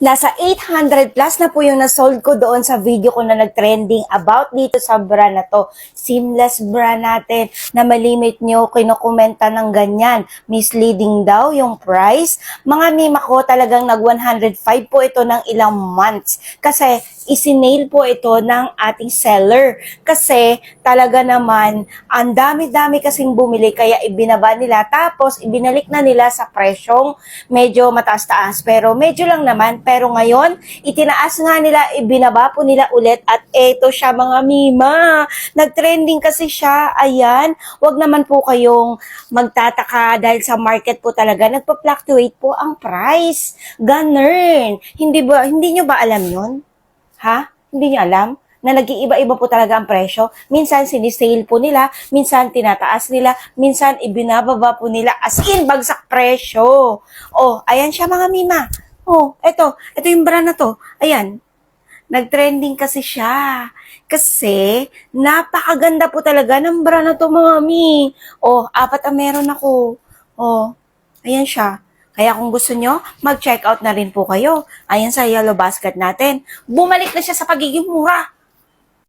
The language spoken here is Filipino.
Nasa 800 plus na po yung nasold ko doon sa video ko na nag-trending about dito sa bra na to. Seamless bra natin na malimit nyo, kinukomenta ng ganyan. Misleading daw yung price. Mga mima ko talagang nag 105 po ito ng ilang months. Kasi isinail po ito ng ating seller. Kasi talaga naman, ang dami-dami kasing bumili kaya ibinaba nila. Tapos ibinalik na nila sa presyong medyo mataas-taas. Pero medyo lang naman. Pero ngayon, itinaas nga nila, ibinaba po nila ulit. At eto siya mga mima. Nag-trending kasi siya. Ayan. Huwag naman po kayong magtataka dahil sa market po talaga. Nagpa-fluctuate po ang price. Ganun. Hindi ba, hindi nyo ba alam yun? Ha? Hindi nyo alam? na nag-iiba-iba po talaga ang presyo. Minsan sinisale po nila, minsan tinataas nila, minsan ibinababa po nila as in bagsak presyo. Oh, ayan siya mga mima. Oh, eto, eto yung brand na to. Ayan. Nag-trending kasi siya. Kasi, napakaganda po talaga ng bra na to, mga mi. Oh, apat ang meron ako. Oh, ayan siya. Kaya kung gusto nyo, mag-check out na rin po kayo. Ayan sa yellow basket natin. Bumalik na siya sa pagiging mura.